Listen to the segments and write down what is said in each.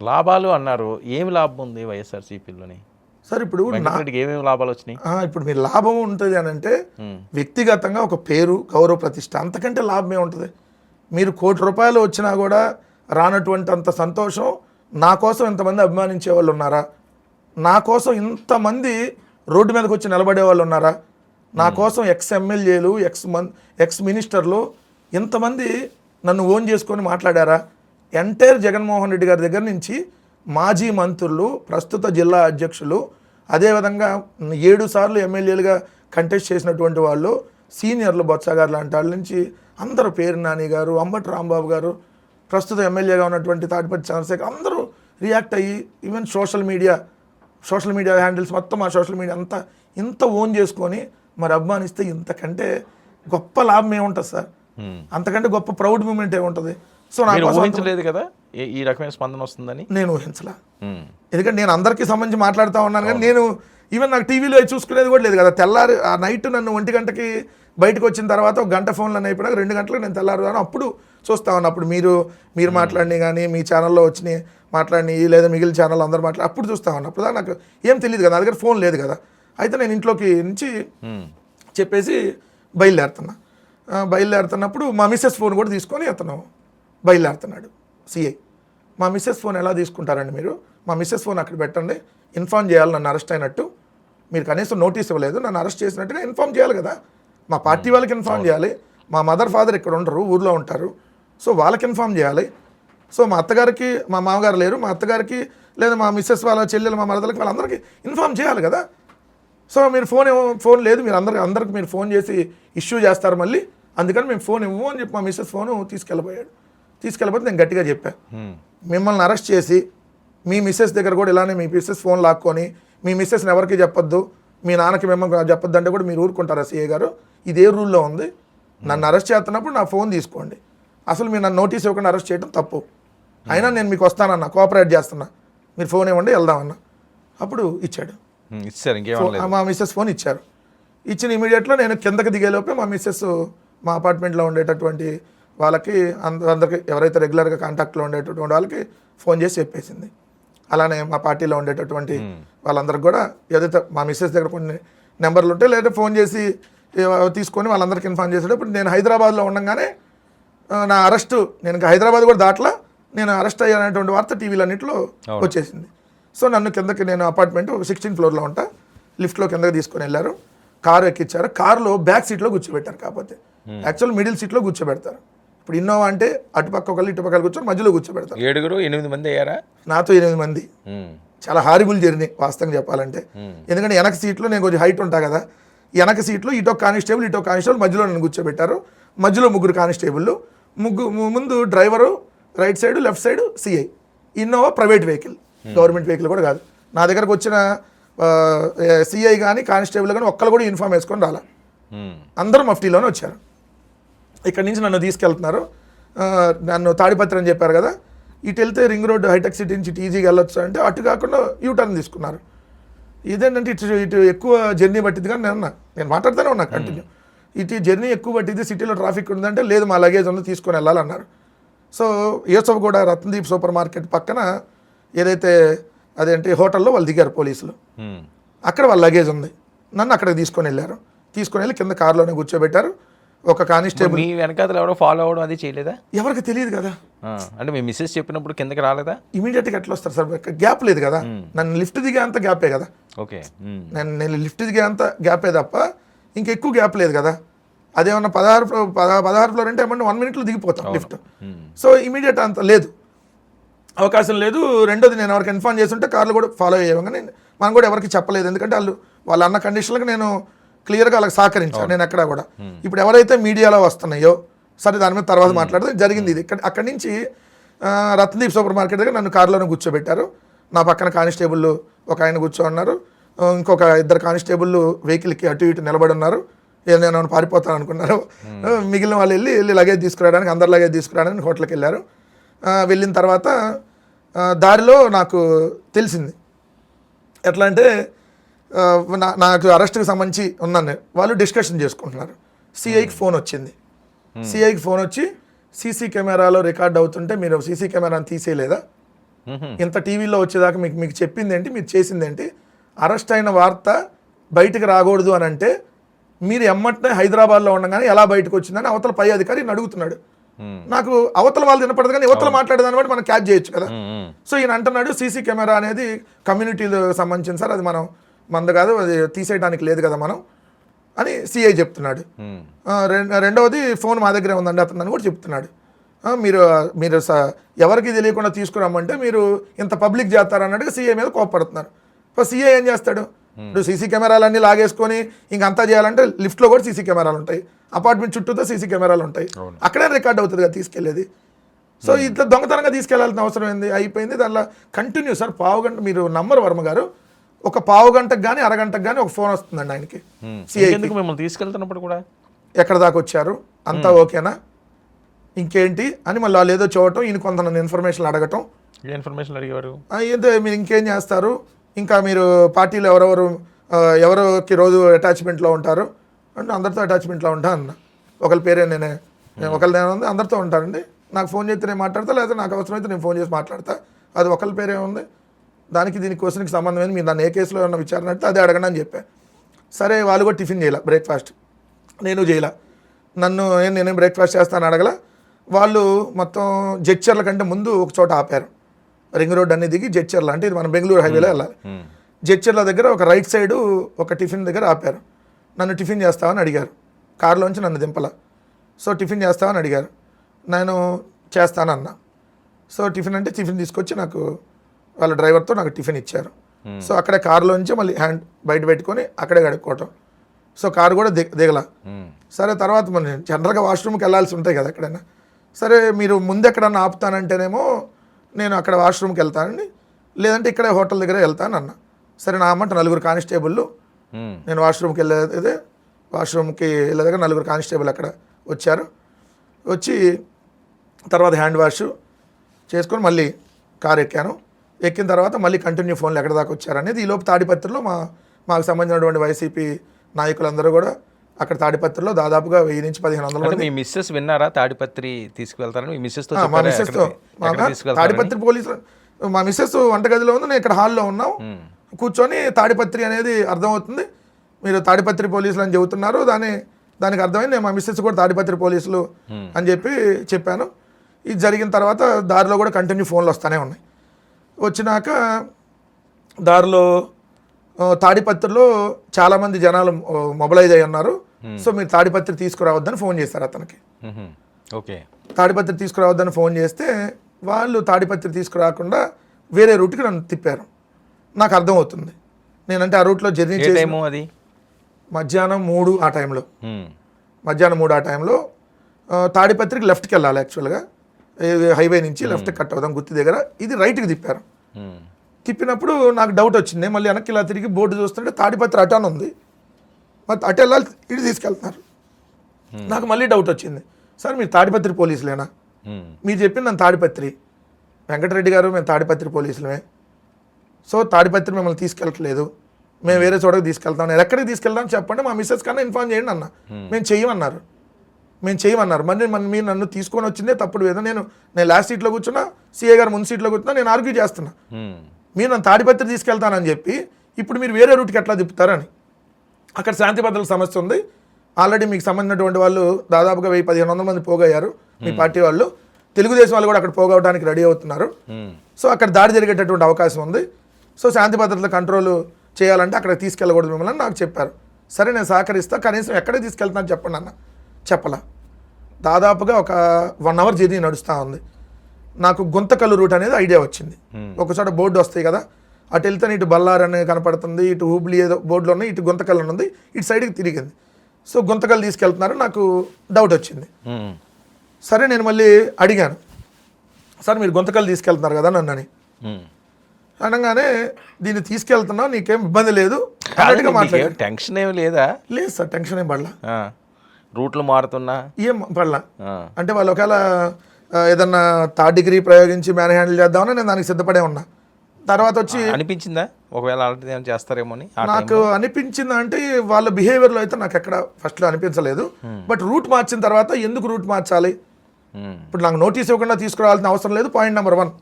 లాభాలు అన్నారు. ఏమి లాభం ఉంది వైఎస్ఆర్సీపీలోని? సార్ ఇప్పుడు ఏమేమి లాభాలు వచ్చినాయి? ఇప్పుడు మీరు లాభం ఉంటుంది అని అంటే వ్యక్తిగతంగా ఒక పేరు గౌరవ ప్రతిష్ట అంతకంటే లాభమే ఉంటుంది. మీరు కోటి రూపాయలు వచ్చినా కూడా రానటువంటి అంత సంతోషం నా కోసం ఇంతమంది అభిమానించే వాళ్ళు ఉన్నారా? నా కోసం ఇంతమంది రోడ్డు మీదకి వచ్చి నిలబడే వాళ్ళు ఉన్నారా? నా కోసం ఎక్స్ ఎమ్మెల్యేలు ఎక్స్ మన్ ఎక్స్ మినిస్టర్లు ఇంతమంది నన్ను ఓన్ చేసుకొని మాట్లాడారా? ఎంటైర్ జగన్మోహన్ రెడ్డి గారి దగ్గర నుంచి మాజీ మంత్రులు ప్రస్తుత జిల్లా అధ్యక్షులు అదేవిధంగా ఏడు సార్లు ఎమ్మెల్యేలుగా కంటెస్ట్ చేసినటువంటి వాళ్ళు సీనియర్లు బొత్స గారు లాంటి వాళ్ళ నుంచి అందరూ పేరు నాని గారు అంబటి రాంబాబు గారు ప్రస్తుత ఎమ్మెల్యేగా ఉన్నటువంటి తాటిపట్టి చంద్రశేఖర్ అందరూ రియాక్ట్ అయ్యి even social media social media handles మొత్తం ఆ సోషల్ మీడియా అంతా ఇంత ఓన్ చేసుకొని మరి అభిమానిస్తే ఇంతకంటే గొప్ప లాభం ఏముంటుంది సార్. అంతకంటే గొప్ప ప్రౌడ్ మూమెంట్ ఏముంటుంది సో నా మీరు కోసం ఊహించలేదు కదా? ఈ రకమైన స్పందన వస్తుందని? నేను ఊహించలా. ఎందుకంటే నేను అందరికీ సంబంధించి మాట్లాడుతూ ఉన్నాను కానీ నేను ఈవెన్ నాకు టీవీలో చూసుకునేది కూడా లేదు కదా. తెల్లారి ఆ నైట్ నన్ను ఒంటి గంటకి బయటకు వచ్చిన తర్వాత ఒక గంట ఫోన్లో అయిపోయినాక రెండు గంటలకు నేను తెల్లారుదాను అప్పుడు చూస్తా ఉన్నా. అప్పుడు మీరు మీరు మాట్లాడినవి కానీ మీ ఛానల్లో వచ్చినాయి మాట్లాడినవి లేదా మిగిలిన ఛానల్ అందరు మాట్లాడి అప్పుడు చూస్తా ఉన్నా. అప్పుడు దాకా నాకు ఏం తెలియదు కదా. నా దగ్గర ఫోన్ లేదు కదా. అయితే నేను ఇంట్లోకి నుంచి చెప్పేసి బయలుదేరుతున్నా. బయలుదేరుతున్నప్పుడు మా మిస్సెస్ ఫోన్ కూడా తీసుకొని అతను బయలుదేరుతున్నాడు. సిఐ మా మిస్సెస్ ఫోన్ ఎలా తీసుకుంటారండి మీరు? మా మిస్సెస్ ఫోన్ అక్కడ పెట్టండి. ఇన్ఫామ్ చేయాలి నన్ను అరెస్ట్ అయినట్టు. మీరు కనీసం నోటీస్ ఇవ్వలేదు నన్ను అరెస్ట్ చేసినట్టుగా ఇన్ఫామ్ చేయాలి కదా. మా పార్టీ వాళ్ళకి ఇన్ఫామ్ చేయాలి. మా మదర్ ఫాదర్ ఇక్కడ ఉండరు ఊర్లో ఉంటారు. సో వాళ్ళకి ఇన్ఫామ్ చేయాలి. సో మా అత్తగారికి మా మామగారు లేరు. మా అత్తగారికి లేదా మా మిస్సెస్ వాళ్ళ చెల్లెలు మా మరదలకి వాళ్ళందరికీ ఇన్ఫామ్ చేయాలి కదా. సో మీరు ఫోన్ ఫోన్ లేదు. మీరు అందరికి అందరికి మీరు ఫోన్ చేసి ఇష్యూ చేస్తారు మళ్ళీ. అందుకని మేము ఫోన్ ఇవ్వము అని చెప్పి మా మిస్సెస్ ఫోను తీసుకెళ్ళిపోయాడు తీసుకెళ్ళిపోతే నేను గట్టిగా చెప్పాను మిమ్మల్ని అరెస్ట్ చేసి మీ మిస్సెస్ దగ్గర కూడా ఇలానే మీ మిస్సెస్ ఫోన్ లాక్కొని మీ మిస్సెస్ని ఎవరికి చెప్పొద్దు మీ నాన్నకి మిమ్మల్ని చెప్పొద్దు అంటే కూడా మీరు ఊరుకుంటారా సీఏ గారు? ఇదే రూల్లో ఉంది. నన్ను అరెస్ట్ చేస్తున్నప్పుడు నా ఫోన్ తీసుకోండి. అసలు మీరు నన్ను నోటీస్ ఇవ్వకుండా అరెస్ట్ చేయడం తప్పు. అయినా నేను మీకు వస్తానన్నా కోఆపరేట్ చేస్తున్నా. మీరు ఫోన్ ఇవ్వండి వెళ్దామన్నా. అప్పుడు ఇచ్చాడు. ఇచ్చారు మా మిస్సెస్ ఫోన్ ఇచ్చారు. ఇచ్చిన ఇమీడియట్లో నేను కిందకి దిగేలోపే మా మిస్సెస్ మా అపార్ట్మెంట్లో ఉండేటటువంటి వాళ్ళకి అంద- అందరికి ఎవరైతే రెగ్యులర్గా కాంటాక్ట్లో ఉండేటటువంటి వాళ్ళకి ఫోన్ చేసి చెప్పేసింది. అలానే మా పార్టీలో ఉండేటటువంటి వాళ్ళందరికి కూడా ఏదైతే మా మిస్సెస్ దగ్గర కొన్ని నెంబర్లు ఉంటే లేదా ఫోన్ చేసి తీసుకొని వాళ్ళందరికీ ఇన్ఫార్మ్ చేసేటప్పుడు నేను హైదరాబాద్లో ఉండగానే నా అరెస్టు నేను ఇంకా హైదరాబాద్ కూడా దాట్లా నేను అరెస్ట్ అయ్యానటువంటి వార్త టీవీలన్నింటిలో వచ్చేసింది. సో నన్ను కిందకి నేను అపార్ట్మెంట్ సిక్స్టీన్ ఫ్లోర్లో ఉంటా లిఫ్ట్లో కిందకి తీసుకొని వెళ్ళారు కారు ఎక్కించారు కారులో బ్యాక్ సీట్లో కూర్చోబెట్టారు కాకపోతే. యాక్చువల్ మిడిల్ సీట్లో కూర్చోబెడతారు. ఇప్పుడు ఇన్నోవా అంటే అటుపక్క ఒకళ్ళు ఇటుపక్కలు కూర్చొని మధ్యలో కూర్చోబెడతారు. ఏడుగురు ఎనిమిది మంది అయ్యారా? నాతో ఎనిమిది మంది. చాలా హారిబుల్ జర్నీ వాస్తవంగా చెప్పాలంటే. ఎందుకంటే వెనక సీట్లో నేను కొంచెం హైట్ ఉంటా కదా. వెనక సీట్లో ఇటో కానిస్టేబుల్ ఇటో కానిస్టేబుల్ మధ్యలో నన్ను కూర్చోబెట్టారు. మధ్యలో ముగ్గురు కానిస్టేబుల్ ముగ్గు ము- ముందు driver right side left side CI Innova private vehicle government vehicle కూడా కాదు. నా దగ్గరకు వచ్చిన సిఐ కానీ కానిస్టేబుల్ కానీ ఒక్కరు కూడా యూనిఫామ్ వేసుకొని రాలా. అందరూ మఫ్టీలోనే వచ్చారు. ఇక్కడి నుంచి నన్ను తీసుకెళ్తున్నారు. నన్ను తాడిపత్రి అని చెప్పారు కదా. ఇటు వెళ్తే రింగ్ రోడ్ హైటెక్ సిటీ నుంచి ఇటు ఈజీగా వెళ్ళొచ్చు అంటే అటు కాకుండా యూటర్న్ తీసుకున్నారు. ఇదేంటంటే ఇటు ఇటు ఎక్కువ జర్నీ పట్టింది కానీ నేను. నేను మాట్లాడుతూనే ఉన్నా కంటిన్యూ ఇటు జర్నీ ఎక్కువ పట్టింది సిటీలో ట్రాఫిక్ ఉందంటే లేదు మా లగేజ్ ఉంది తీసుకొని వెళ్ళాలన్నారు. సో యూసఫ్ కూడా రత్నదీప్ సూపర్ మార్కెట్ పక్కన ఏదైతే అదేంటి హోటల్లో వాళ్ళు దిగారు పోలీసులు. ఉమ్, అక్కడ వాళ్ళ లగేజ్ ఉంది. నన్ను అక్కడికి తీసుకొని వెళ్ళారు. తీసుకొని వెళ్ళి కింద కారులోనే కూర్చోబెట్టారు. ఒక కానిస్టేబుల్ మీ వెనకాతలు ఎవరో ఫాలో అవ్వడం అది చేయలేదా? ఎవరికి తెలియదు కదా. అంటే మీ మిస్సెస్ చెప్పినప్పుడు కిందకి రాలేదా? ఇమీడియట్గా ఎట్లా వస్తారు సార్? గ్యాప్ లేదు కదా. నన్ను లిఫ్ట్ దిగే అంత గ్యాపే కదా. ఓకే ఉమ్, నేను నేను లిఫ్ట్ దిగే అంత గ్యాపే తప్ప ఇంక ఎక్కువ గ్యాప్ లేదు కదా. అదేమన్నా పదహారు ఫ్లో- పద- పదహారు ఫ్లోర్ అంటే ఏమన్నా వన్ మినిట్లో దిగిపోతాం లిఫ్ట్ సో ఇమీడియట్ అంత లేదు. అవకాశం లేదు. రెండోది నేను ఎవరికి ఇన్ఫార్మ్ చేస్తుంటే కార్లు కూడా ఫాలో అయ్యేవాగా నేను మనం కూడా ఎవరికి చెప్పలేదు. ఎందుకంటే వాళ్ళు వాళ్ళ అన్న కండిషన్లకు నేను క్లియర్గా వాళ్ళకి సహకరించాను నేను ఎక్కడ కూడా. ఇప్పుడు ఎవరైతే మీడియాలో వస్తున్నాయో సరే దాని మీద తర్వాత మాట్లాడితే జరిగింది ఇది. ఇక్కడ అక్కడి నుంచి రత్నదీప్ సూపర్ మార్కెట్ దగ్గర నన్ను కారులోనే కూర్చోబెట్టారు. నా పక్కన కానిస్టేబుల్ ఒక ఆయన కూర్చో ఉన్నారు ఆ, ఇంకొక ఇద్దరు కానిస్టేబుల్ వెహికల్కి అటు ఇటు నిలబడి ఉన్నారు. ఏదో నేను పారిపోతాను అనుకున్నారు. మిగిలిన వాళ్ళు వెళ్ళి వెళ్ళి లగేజ్ తీసుకురావడానికి అందరు లగేజ్ తీసుకురావడానికి హోటల్కి వెళ్ళారు. వెళ్ళిన తర్వాత దారిలో నాకు తెలిసింది. ఎట్లా అంటే నాకు అరెస్ట్కి సంబంధించి ఉన్నాను నేను. వాళ్ళు డిస్కషన్ చేసుకుంటున్నారు. సిఐకి ఫోన్ వచ్చింది. సిఐకి ఫోన్ వచ్చి సీసీ కెమెరాలో రికార్డ్ అవుతుంటే మీరు సీసీ కెమెరాని తీసేయలేదా? ఇంత టీవీలో వచ్చేదాకా మీకు మీకు చెప్పింది ఏంటి మీరు చేసింది ఏంటి అరెస్ట్ అయిన వార్త బయటకు రాకూడదు అని అంటే మీరు ఎమ్మటనే హైదరాబాద్లో ఉండగానే ఎలా బయటకు వచ్చిందని అవతల పై అధికారి అడుగుతున్నాడు. Hmm. నాకు అవతల వాళ్ళు వినపడదు కానీ యువతల మాట్లాడేదాన్ని బట్టి మనం క్యాచ్ చేయొచ్చు కదా. సో ఈయన అంటున్నాడు సీసీ కెమెరా అనేది కమ్యూనిటీలో సంబంధించిన సార్ అది మనం మంద కాదు అది తీసేయడానికి లేదు కదా మనం అని సిఐ చెప్తున్నాడు. రెండవది ఫోన్ మా దగ్గరే ఉందండి అతను అని కూడా చెప్తున్నాడు. మీరు మీరు స- ఎవరికి తెలియకుండా తీసుకురమ్మంటే మీరు ఇంత పబ్లిక్ చేస్తారు అన్నట్టుగా సీఐ మీద కోపడుతున్నారు సో సీఐ ఏం చేస్తాడు? ఇప్పుడు సీసీ కెమెరాలన్నీ లాగేసుకొని ఇంకంతా చేయాలంటే లిఫ్ట్లో కూడా సీసీ కెమెరాలు ఉంటాయి. అపార్ట్మెంట్ చుట్టూతో సీసీ కెమెరాలు ఉంటాయి. అక్కడే రికార్డ్ అవుతుంది కదా తీసుకెళ్ళేది సో ఇట్లా దొంగతనంగా తీసుకెళ్ళాల్సిన అవసరం ఏంది? అయిపోయింది. దానిలో కంటిన్యూ సార్ పావు గంట మీరు నమ్మరు వర్మ గారు. ఒక పావు గంటకు కానీ అరగంటకు కానీ ఒక ఫోన్ వస్తుందండి ఆయనకి. సిఐ మిమ్మల్ని తీసుకెళ్తున్నప్పుడు కూడా? ఎక్కడ దాకా వచ్చారు? అంతా ఓకేనా? ఇంకేంటి? అని మళ్ళీ వాళ్ళు ఏదో చూడటం ఈయన కొంత నన్ను ఇన్ఫర్మేషన్ అడగటం. ఇన్ఫర్మేషన్ అడిగేవారు? ఏందో మీరు ఇంకేం చేస్తారు? ఇంకా మీరు పార్టీలో ఎవరెవరు ఎవరికి రోజు అటాచ్మెంట్లో ఉంటారు? అంటే అందరితో అటాచ్మెంట్లో ఉంటా అన్న. ఒకరి పేరే నేనే. ఒకరి నేను ఉంది అందరితో ఉంటానండి నాకు ఫోన్ చేస్తే నేను మాట్లాడతా లేదా నాకు అవసరమైతే నేను ఫోన్ చేసి మాట్లాడతా. అది ఒకరి పేరే ఉంది. దానికి దీని క్వశ్చన్కి సంబంధం ఏంది మీరు నన్ను ఏ కేసులో ఉన్న విచారణ అడిగితే అదే అడగండి అని చెప్పా. సరే వాళ్ళు కూడా టిఫిన్ చేయాల బ్రేక్ఫాస్ట్. నేను చేయలా. నన్ను ఏం నేనేం బ్రేక్ఫాస్ట్ చేస్తాను అడగల. వాళ్ళు మొత్తం జడ్చర్ల కంటే ముందు ఒక చోట ఆపారు. రింగ్ రోడ్ అన్ని దిగి జడ్చర్ల అంటే ఇది మన బెంగళూరు హైవేలో వెళ్ళాలి. జడ్చర్ల దగ్గర ఒక రైట్ సైడ్ ఒక టిఫిన్ దగ్గర ఆపారు. నన్ను టిఫిన్ చేస్తావని అడిగారు. కారులోంచి నన్ను దింపల. సో టిఫిన్ చేస్తావని అడిగారు. నేను చేస్తానన్నా. సో టిఫిన్ అంటే టిఫిన్ తీసుకొచ్చి నాకు వాళ్ళ డ్రైవర్తో నాకు టిఫిన్ ఇచ్చారు. సో అక్కడే కారులోంచి మళ్ళీ హ్యాండ్ బయట పెట్టుకొని అక్కడే గడుక్కోవటం సో కారు కూడా దిగ దిగల. ఉమ్. సరే తర్వాత మనం జనరల్గా వాష్రూమ్కి వెళ్ళాల్సి ఉంటాయి కదా ఎక్కడైనా. సరే మీరు ముందు ఎక్కడన్నా ఆపుతానంటేనేమో నేను అక్కడ వాష్రూమ్కి వెళ్తానండి లేదంటే ఇక్కడే హోటల్ దగ్గర వెళ్తాను అన్న. సరే నా అమ్మంట నలుగురు కానిస్టేబుల్ ఉమ్. నేను వాష్రూమ్కి వెళ్ళేదే వాష్రూమ్కి వెళ్ళే దగ్గర నలుగురు కానిస్టేబుల్ అక్కడ వచ్చారు. వచ్చి తర్వాత హ్యాండ్ వాష్ చేసుకొని మళ్ళీ కార్ ఎక్కాను ఎక్కిన తర్వాత మళ్ళీ కంటిన్యూ ఫోన్లు ఎక్కడ దాకా వచ్చారనేది ఈలోపు తాడిపత్రిలో మా మాకు సంబంధించినటువంటి వైసీపీ నాయకులందరూ కూడా అక్కడ తాడిపత్రిలో దాదాపుగా వెయ్యి నుంచి పదిహేను వందల మంది మీ మిస్సెస్ విన్నారా? తాడిపత్రి తీసుకువెళ్తారని మీ మిస్సెస్ మా? మిస్సెస్తో? తాడిపత్రి పోలీసులు మా మిస్సెస్ వంటగదిలో ఉంది నేను ఇక్కడ హాల్లో ఉన్నాం. కూర్చొని తాడిపత్రి అనేది అర్థమవుతుంది. మీరు తాడిపత్రి పోలీసులు అని చెబుతున్నారు దాని దానికి అర్థమైంది. నేను మా మిస్సెస్ కూడా తాడిపత్రి పోలీసులు అని చెప్పి చెప్పాను. ఇది జరిగిన తర్వాత దారిలో కూడా కంటిన్యూ ఫోన్లు వస్తూనే ఉన్నాయి. వచ్చినాక దారిలో తాడిపత్రిలో చాలామంది జనాలు మొబలైజ్ అయి ఉన్నారు. సో మీరు తాడిపత్రి తీసుకురావద్దని ఫోన్ చేశారు అతనికి. ఓకే. తాడిపత్రి తీసుకురావద్దని ఫోన్ చేస్తే వాళ్ళు తాడిపత్రి తీసుకురాకుండా వేరే రూట్కి నన్ను తిప్పారు. నాకు అర్థమవుతుంది. నేనంటే ఆ రూట్లో జర్నీ ఏ చేసి టైము అది? మధ్యాహ్నం మూడు ఆ టైంలో. మధ్యాహ్నం మూడు ఆ టైంలో తాడిపత్రికి లెఫ్ట్కి వెళ్ళాలి యాక్చువల్గా. హైవే నుంచి లెఫ్ట్ కట్ అవుదాం గుత్తి దగ్గర. ఇది రైట్కి తిప్పారు. తిప్పినప్పుడు నాకు డౌట్ వచ్చింది. మళ్ళీ వెనక్కి ఇలా తిరిగి బోర్డు చూస్తుంటే తాడిపత్రి అటాన్ ఉంది. మరి అటు వెళ్ళాలి ఇటు తీసుకెళ్తున్నారు. నాకు మళ్ళీ డౌట్ వచ్చింది. సార్ మీరు తాడిపత్రి పోలీసులేనా. మీరు చెప్పింది నన్ను తాడిపత్రి వెంకటరెడ్డి గారు మేము తాడిపత్రి పోలీసులమే. సో తాడిపత్రి మిమ్మల్ని తీసుకెళ్ళట్లేదు. మేము వేరే చోటకి తీసుకెళ్తాం. ఎక్కడికి తీసుకెళ్తాం చెప్పండి మా మిస్సెస్ కన్నా ఇన్ఫార్మ్ చేయండి అన్న. మేము చెయ్యమన్నారు. మేము చేయమన్నారు. మరి మన మీరు నన్ను తీసుకొని వచ్చిందే తప్పుడు ఏదో నేను నేను లాస్ట్ సీట్లో కూర్చున్నా సీఏ గారు ముందు సీట్లో కూర్చున్నా నేను ఆర్గ్యూ చేస్తున్నా. ఉమ్. మీరు నన్ను తాడిపత్రి తీసుకెళ్తానని చెప్పి ఇప్పుడు మీరు వేరే రూట్కి ఎట్లా తిప్పుతారని. అక్కడ శాంతి భద్రతల సమస్య ఉంది. ఆల్రెడీ మీకు సంబంధించినటువంటి వాళ్ళు దాదాపుగా వెయ్యి పదిహేను వందల మంది పోగయ్యారు మీ పార్టీ వాళ్ళు. తెలుగుదేశం వాళ్ళు కూడా అక్కడ పోగవడానికి రెడీ అవుతున్నారు. ఉమ్. సో అక్కడ దాడి జరిగేటటువంటి అవకాశం ఉంది. సో శాంతి భద్రతల కంట్రోల్ చేయాలంటే అక్కడ తీసుకెళ్ళకూడదు మిమ్మల్ని నాకు చెప్పారు. సరే నేను సహకరిస్తా. కనీసం ఎక్కడికి తీసుకెళ్తున్నా చెప్పండి అన్న. చెప్పలా. దాదాపుగా ఒక వన్ అవర్ జర్నీ నడుస్తూ ఉంది. నాకు గుంతకల్లు రూట్ అనేది ఐడియా వచ్చింది. ఒకచోట బోర్డు వస్తాయి కదా అటు వెళ్తే ఇటు బల్లార్ అని కనపడుతుంది ఇటు హూబ్లీ ఏదో బోర్డులో ఉన్నాయి ఇటు గుంతకల్ అని ఉంది ఇటు సైడ్కి తిరిగింది. సో గుంతకల్ తీసుకెళ్తున్నారు నాకు డౌట్ వచ్చింది. ఉమ్. సరే నేను మళ్ళీ అడిగాను. సార్ మీరు గుంతకల్ తీసుకెళ్తున్నారు కదా నన్నని ఉమ్. అనగానే దీన్ని తీసుకెళ్తున్నావు నీకేం ఇబ్బంది లేదు టెన్షన్ ఏమి లేదా? లేదు సార్ టెన్షన్ ఏం పడలా. రూట్లు మారుతున్నా? ఏం పడలా. అంటే వాళ్ళు ఒకవేళ ఏదన్నా థర్డ్ డిగ్రీ ప్రయోగించి మ్యాన్ హ్యాండిల్ చేద్దామని నేను దానికి సిద్ధపడే ఉన్నా. తర్వాత వచ్చి అనిపించిందా? ఒకవేళ అలాంటిది ఏమైనా చేస్తారేమో అని నాకు అనిపించింది అంటే వాళ్ళ బిహేవియర్లో అయితే నాకు ఎక్కడ ఫస్ట్లో అనిపించలేదు. బట్ రూట్ మార్చిన తర్వాత ఎందుకు రూట్ మార్చాలి. ఇప్పుడు నాకు నోటీస్ ఇవ్వకుండా తీసుకురావాల్సిన అవసరం లేదు పాయింట్ నెంబర్ వన్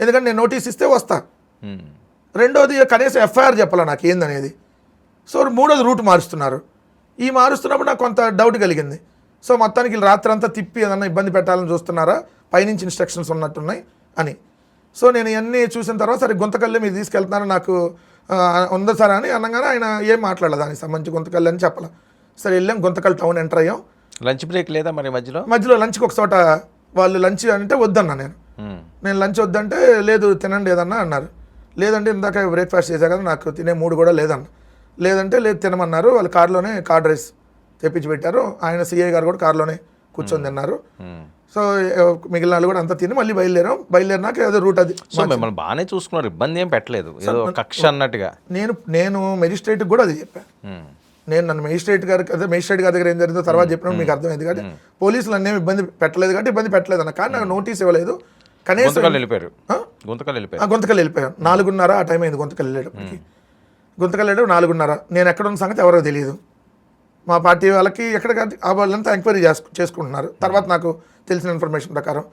ఎందుకంటే నేను నోటీస్ ఇస్తే వస్తా. రెండోది కనీసం ఎఫ్ఐఆర్ చెప్పాలా నాకు ఏందనేది. సో మూడోది రూట్ మారుస్తున్నారు. ఈ మారుస్తున్నప్పుడు నాకు కొంత డౌట్ కలిగింది. సో మొత్తానికి వీళ్ళు రాత్రి అంతా తిప్పి ఏదన్నా ఇబ్బంది పెట్టాలని చూస్తున్నారా? పైనుంచి ఇన్స్ట్రక్షన్స్ ఉన్నట్టున్నాయి అని. సో నేను ఇవన్నీ చూసిన తర్వాత సరే గుంతకల్లు మీరు తీసుకెళ్తున్నారు నాకు ఉందా సార్ అని అనగానే ఆయన ఏం మాట్లాడలేదు. దానికి సంబంధించి గుంతకల్లు అని చెప్పాల. సరే వెళ్ళాం. గుంతకల్ టౌన్ ఎంటర్ అయ్యాం. లంచ్ బ్రేక్ లేదా మరి మధ్యలో? మధ్యలో లంచ్కి ఒక చోట వాళ్ళు లంచ్ అంటే వద్దన్నా నేను. ఉమ్. నేను లంచ్ వద్దంటే లేదు తినండి ఏదన్నా అన్నారు. లేదంటే ఇందాక బ్రేక్ఫాస్ట్ చేశా కదా నాకు తినే మూడు కూడా లేదన్న. లేదంటే లేదు తినమన్నారు. వాళ్ళు కార్లోనే కార్డ్ రైస్ తెప్పించి పెట్టారు. ఆయన సిఐ గారు కూడా కార్లోనే కూర్చొని తిన్నారు. సో మిగిలిన వాళ్ళు కూడా అంతా తిని మళ్ళీ బయలుదేరాం. బయలుదేరినాక ఏదో రూట్ అది సో మిమ్మల్ని బాగానే చూసుకున్నారు. ఇబ్బంది ఏం పెట్టలేదు. ఏదో కక్ష అన్నట్టుగా. నేను నేను మెజిస్ట్రేట్కి కూడా అది చెప్పాను. నేను నన్ను మెజిస్ట్రేట్ గారికి అదే మెజిస్ట్రేట్ గారి దగ్గర ఏం జరిగిందో తర్వాత చెప్పినప్పుడు మీకు అర్థమైంది. కాబట్టి పోలీసులు అన్నేమి ఇబ్బంది పెట్టలేదు కాబట్టి ఇబ్బంది పెట్టలేదు అన్న. కానీ నాకు నోటీస్ ఇవ్వలేదు. కనీసం వెళ్ళిపోయారు? గుంతకల్ వెళ్ళిపోయారు. గుంతకల్ వెళ్ళిపోయాను. నాలుగున్నర ఆ టైం అయింది గుంతకల్ వెళ్ళేటప్పటికి. గుంతకల్ నాలుగున్నర. నేను ఎక్కడున్న సంగతి ఎవరో తెలియదు. మా పార్టీ వాళ్ళకి ఎక్కడ వాళ్ళంతా ఎంక్వైరీ చేసుకుంటున్నారు. తర్వాత నాకు తెలిసిన ఇన్ఫర్మేషన్ ప్రకారం.